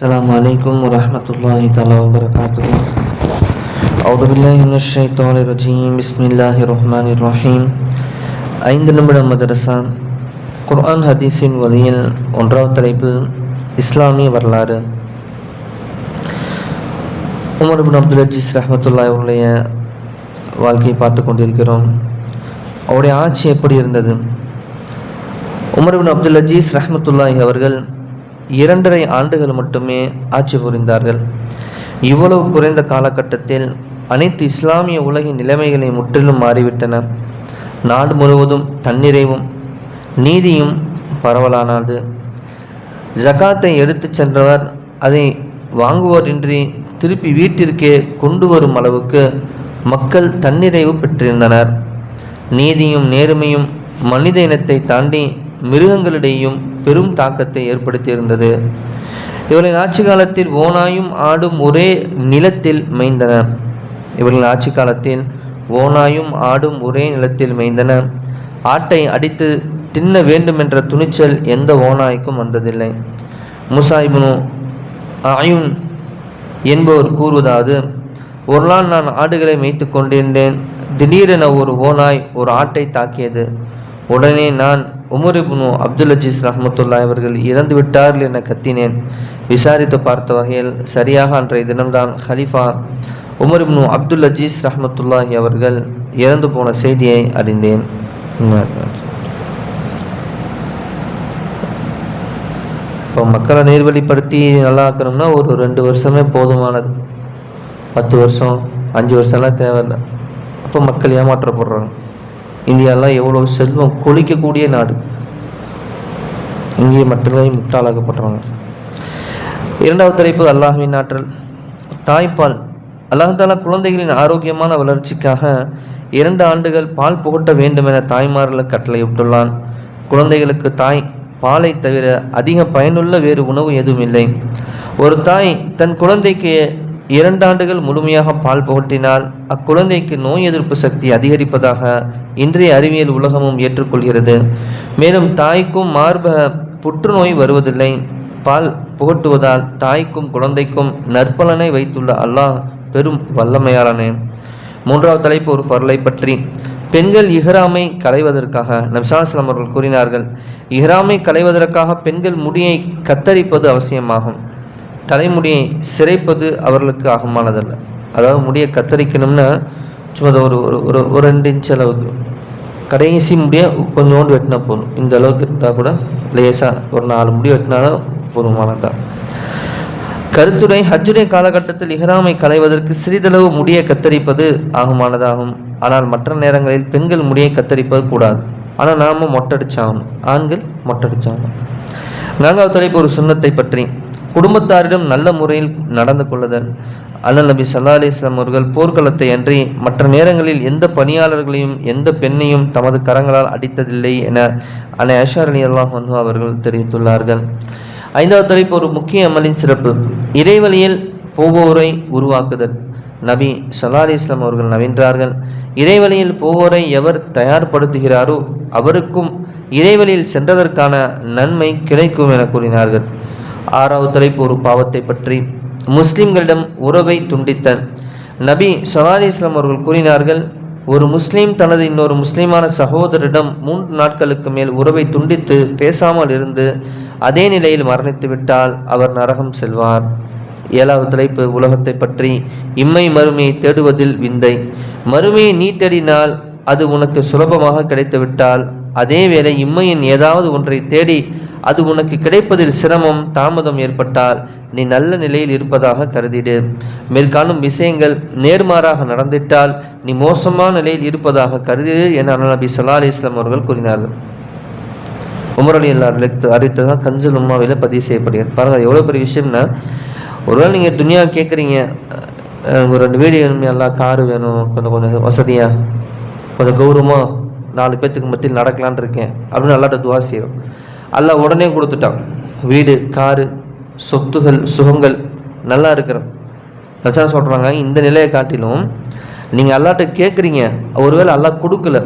السلام عليكم ورحمة الله تعالى وبركاته أعوذ بالله من الشيطان الرجيم بسم الله الرحمن الرحيم ஐந்து நிமிட மதரசா குர்ஆன் ஹதீஸின் வழியில் ஒன்றாவது தலைப்பு இஸ்லாமிய வரலாறு உமர் பின் அப்துல் அஜீஸ் ரஹமத்துல்லா அவருடைய வாழ்க்கையை பார்த்து கொண்டிருக்கிறோம் அவருடைய ஆட்சி எப்படி இருந்தது உமர் பின் அப்துல் அஜீஸ் ரஹமத்துல்லாஹி அவர்கள் இரண்டரை ஆண்டுகள் மட்டுமே ஆட்சி புரிந்தார்கள். இவ்வளவு குறைந்த காலகட்டத்தில் அனைத்து இஸ்லாமிய உலகின் நிலைமைகளை முற்றிலும் மாறிவிட்டன. நாடு முழுவதும் தன்னிறைவும் நீதியும் பரவலானது. ஜகாத்தை எடுத்துச் சென்றவர் அதை வாங்குவோரின்றி திருப்பி வீட்டிற்கே கொண்டு வரும் அளவுக்கு மக்கள் தன்னிறைவு பெற்றிருந்தனர். நீதியும் நேர்மையும் மனித இனத்தை தாண்டி மிருகங்களிடையும் பெரும் தாக்கத்தை ஏற்படுத்தியிருந்தது. இவர்களின் ஆட்சி காலத்தில் ஓனாயும் ஆடும் ஒரே நிலத்தில் மேய்ந்தன. இவர்களின் ஆட்சி காலத்தில் ஓனாயும் ஆடும் ஒரே நிலத்தில் மேய்ந்தன. ஆட்டை அடித்து தின்ன வேண்டுமென்ற துணிச்சல் எந்த ஓனாய்க்கும் வந்ததில்லை. முசாயிபுனு ஆயும் என்பவர் கூறுவதாவது ஒரு நாள் நான் ஆடுகளை மேய்த்து கொண்டிருந்தேன். திடீரென ஒரு ஓனாய் ஒரு ஆட்டை தாக்கியது. உடனே நான் உமரிபுனு அப்துல் அஜீஸ் ரஹமத்துல்லா அவர்கள் இறந்து விட்டார்கள் என கத்தினேன். விசாரித்து பார்த்த வகையில் சரியாக அன்றைய தினம்தான் ஹலீஃபா உமரிபுனு அப்துல் அஜீஸ் ரஹமத்துல்லாஹி அவர்கள் இறந்து போன செய்தியை அறிந்தேன். இப்போ மக்களை நேர்வழிப்படுத்தி நல்லா ஆக்கணும்னா ஒரு ரெண்டு வருஷமே போதுமானது. பத்து வருஷம் அஞ்சு வருஷம்லாம் தேவையில்லை. அப்போ மக்கள் ஏமாற்றப்படுறாங்க. இந்தியாலாம் எவ்வளோ செல்வம் கொளிக்கக்கூடிய நாடு? இங்கே மட்டும்தான் முட்டாளாக்கப்படுறாங்க. இரண்டாவது தலைப்பு அல்லாஹின் ஆற்றல். தாய்ப்பால். அல்லாஹால குழந்தைகளின் ஆரோக்கியமான வளர்ச்சிக்காக இரண்டு ஆண்டுகள் பால் புகட்ட வேண்டும் என தாய்மார்களை கட்டளையிட்டுள்ளான். குழந்தைகளுக்கு தாய் பாலை தவிர அதிக பயனுள்ள வேறு உணவு எதுவும் இல்லை. ஒரு தாய் தன் குழந்தைக்கு இரண்டாண்டுகள் முழுமையாக பால் புகட்டினால் அக்குழந்தைக்கு நோய் எதிர்ப்பு சக்தி அதிகரிப்பதாக இன்றைய அறிவியல் உலகமும் ஏற்றுக்கொள்கிறது. மேலும் தாய்க்கும் மார்பக புற்றுநோய் வருவதில்லை. பால் புகட்டுவதால் தாய்க்கும் குழந்தைக்கும் நற்பலனை வைத்துள்ள அல்லாஹ் பெரும் வல்லமையாளனே. மூன்றாவது தலைப்பு ஒரு பொருளை பற்றி. பெண்கள் இஹ்ராமை களைவதற்காக நப்சாஸ்லாம் அவர்கள் கூறினார்கள் இஹ்ராமை களைவதற்காக பெண்கள் முடியை கத்தரிப்பது அவசியமாகும். தலைமுடியை சிறைப்பது அவர்களுக்கு ஆகமானதல்ல. அதாவது முடியை கத்தரிக்கணும்னா சும்மா ஒரு ஒரு ஒரு ஒரு ரெண்டு இன்ச் அளவுக்கு. கடைசி முடியை கொஞ்சோண்டு வெட்டினா போதும். இந்த அளவுக்கு இருந்தால் கூட லேசாக ஒரு நாலு முடி வெட்டினாலும் போதுமானதான் கருத்துடை ஹஜ்ஜுடைய காலகட்டத்தில் இஹராமை களைவதற்கு சிறிதளவு முடியை கத்தரிப்பது ஆகுமானதாகும். ஆனால் மற்ற நேரங்களில் பெண்கள் முடியை கத்தரிப்பது கூடாது. ஆனால் நாம மொட்டடிச்சாகணும். ஆண்கள் மொட்டடிச்சாகணும். நான்காவது தலைப்பு ஒரு சுண்ணத்தை பற்றி. குடும்பத்தாரிடம் நல்ல முறையில் நடந்து கொள்ளுதல் அண்ணல் நபி சல்லா அலிஸ்லாம் அவர்கள் போர்க்களத்தை அன்றி மற்ற நேரங்களில் எந்த பணியாளர்களையும் எந்த பெண்ணையும் தமது கரங்களால் அடித்ததில்லை என அன்னை அஷார் அலி அல்லாஹ் வந்து அவர்கள் தெரிவித்துள்ளார்கள். ஐந்தாவது தலைப்பு ஒரு முக்கிய அமலின் சிறப்பு. இறைவழியில் போவோரை உருவாக்குதல். நபி சல்லா அலி இஸ்லாம் அவர்கள் நவின்றார்கள். இறைவழியில் போவோரை எவர் தயார்படுத்துகிறாரோ அவருக்கும் இறைவழியில் சென்றதற்கான நன்மை கிடைக்கும் என கூறினார்கள். ஆறாவது தலைப்பு ஒரு பாவத்தை பற்றி. முஸ்லிம்களிடம் உறவை துண்டித்தல் நபி சலாலி இஸ்லாம் அவர்கள் கூறினார்கள் ஒரு முஸ்லீம் தனது இன்னொரு முஸ்லீமான சகோதரிடம் மூன்று நாட்களுக்கு மேல் உறவை துண்டித்து பேசாமல் இருந்து அதே நிலையில் மரணித்து விட்டால் அவர் நரகம் செல்வார். ஏழாவது தலைப்பு உலகத்தை பற்றி. இம்மை மறுமையை தேடுவதில் விந்தை. மறுமையை நீ தேடினால் அது உனக்கு சுலபமாக கிடைத்துவிட்டால் அதேவேளை இம்மையின் ஏதாவது ஒன்றை தேடி அது உனக்கு கிடைப்பதில் சிரமம் தாமதம் ஏற்பட்டால் நீ நல்ல நிலையில் இருப்பதாக கருதிடு. மேற்காணும் விஷயங்கள் நேர்மாறாக நடந்திட்டால் நீ மோசமான நிலையில் இருப்பதாக கருதிடு என நபி சல்லா அலி இஸ்லாம் அவர்கள் கூறினார்கள். உமர் அலி அல்லா அறிவித்ததாக கஞ்சல் உமாவில் பதிவு செய்யப்படுகிறது. பாருங்கள் எவ்வளோ பெரிய விஷயம்னா ஒருவேளை நீங்கள் துனியா கேட்குறீங்க ஒரு ரெண்டு வீடு வேணும் எல்லாம் காரு வேணும் கொஞ்சம் கொஞ்சம் வசதியாக கொஞ்சம் கௌரவமாக நாலு பேர்த்துக்கு மத்தியில் நடக்கலான் இருக்கேன். அப்படின்னு அல்லாட்ட துவா செய்யும் அல்லா உடனே கொடுத்துட்டான். வீடு காரு சொத்துகள் சுகங்கள் நல்லா இருக்கிறோம் பிரச்சனை சொல்கிறாங்க இந்த நிலையை காட்டிலும் நீங்கள் அல்லாட்ட கேட்குறீங்க ஒருவேளை அல்லா கொடுக்கல.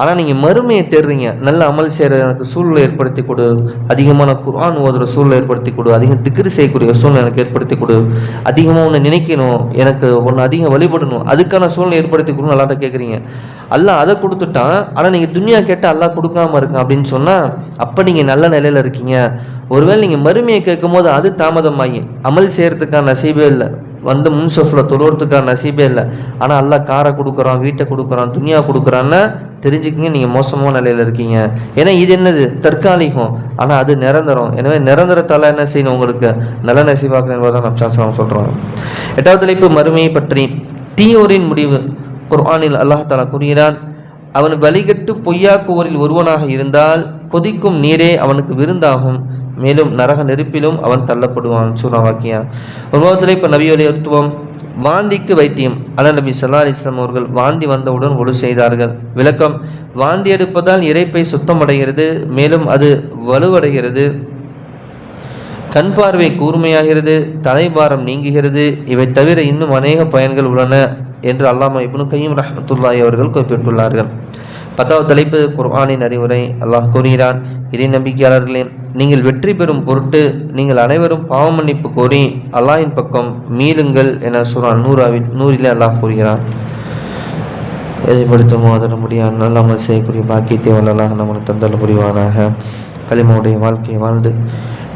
ஆனால் நீங்கள் மறுமையை தேடுறீங்க. நல்ல அமல் செய்கிற எனக்கு சூழ்நிலை ஏற்படுத்தி கொடு. அதிகமான குர்ஆன் ஓதுற சூழ்நிலை ஏற்படுத்தி கொடு. அதிகம் திக்ரு செய்யக்கூடிய சூழ்நிலை எனக்கு ஏற்படுத்தி கொடு. அதிகமாக ஒன்று நினைக்கணும். எனக்கு ஒன்று அதிகம் வழிபடணும். அதுக்கான சூழ்நிலை ஏற்படுத்தி கொடுன்னு தான் கேட்குறீங்க எல்லாம் அதை கொடுத்துட்டான். ஆனால் நீங்கள் துணியா கேட்டால் எல்லாம் கொடுக்காம இருக்கான் அப்படின்னு சொன்னால் அப்போ நீங்கள் நல்ல நிலையில் இருக்கீங்க. ஒருவேளை நீங்கள் மறுமையை கேட்கும் போது அது தாமதமாகி அமல் செய்கிறதுக்கான நசைவே இல்லை. வந்து முன்சஃபில் தொழுறதுக்கான நசீபே இல்லை. ஆனால் அல்லா காரை கொடுக்குறான் வீட்டை கொடுக்குறான் துணியா கொடுக்குறான்னு தெரிஞ்சுக்கிங்க நீங்கள் மோசமான நிலையில் இருக்கீங்க. ஏன்னா இது என்னது? தற்காலிகம். ஆனால் அது நிரந்தரம். எனவே நிரந்தரத்தால் என்ன செய்யணும் உங்களுக்கு? நல்ல நசீபாக்கணும் என்பதை நம் சாஸ்திரம் சொல்கிறோம் எட்டாவது தலைப்பு மறுமையை பற்றி. தீயோரின் முடிவு. குர்ஆனில் அல்லாஹ் தாலா கூறுகிறான் அவன் வழிகட்டு பொய்யாக்குவோரில் ஒருவனாக இருந்தால் கொதிக்கும் நீரே அவனுக்கு விருந்தாகும். மேலும் நரக நெருப்பிலும் அவன் தள்ளப்படுவான். சூரா வாக்கியா உருவத்தில் இப்போ நபியுடையத்துவம் வாந்திக்கு வைத்தியம். அல நபி சல்லா அலிஸ்லாம் அவர்கள் வாந்தி வந்தவுடன் ஒழு செய்தார்கள். விளக்கம் வாந்தி எடுப்பதால் இறைப்பை சுத்தமடைகிறது மேலும் அது வலுவடைகிறது. கண் பார்வை கூர்மையாகிறது தலைபாரம் நீங்குகிறது. இவை தவிர இன்னும் அநேக பயன்கள் உள்ளன. என்று அல்லாமா இப்னு கையும் ரஹமத்துல்லாய் அவர்கள் குறிப்பிட்டுள்ளார்கள். பத்தாவது தலைப்பு குர்ஆனின் அறிவுரை. அல்லாஹ் கூறுகிறான் இறை நம்பிக்கையாளர்களே நீங்கள் வெற்றி பெறும் பொருட்டு நீங்கள் அனைவரும் பாவ மன்னிப்பு கோரி அல்லாஹின் பக்கம் மீளுங்கள் என சொல்றான் நூறாவில் நூறிலே அல்லாஹ் கூறுகிறான். எதைப்படுத்துமோ அதன் முடியாது நல்லமல் செய்யக்கூடிய பாக்கியத்தை வல்லலாக நம்மளுக்கு தந்தல் புரிவானாக. களிமாவுடைய வாழ்க்கையை வாழ்ந்து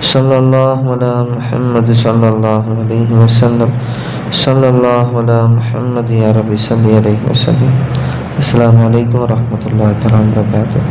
صلى الله على محمد صلى الله عليه وسلم. صلى الله على محمد يا رب صل عليه وسلم. السلام عليكم ورحمة الله تعالى وبركاته.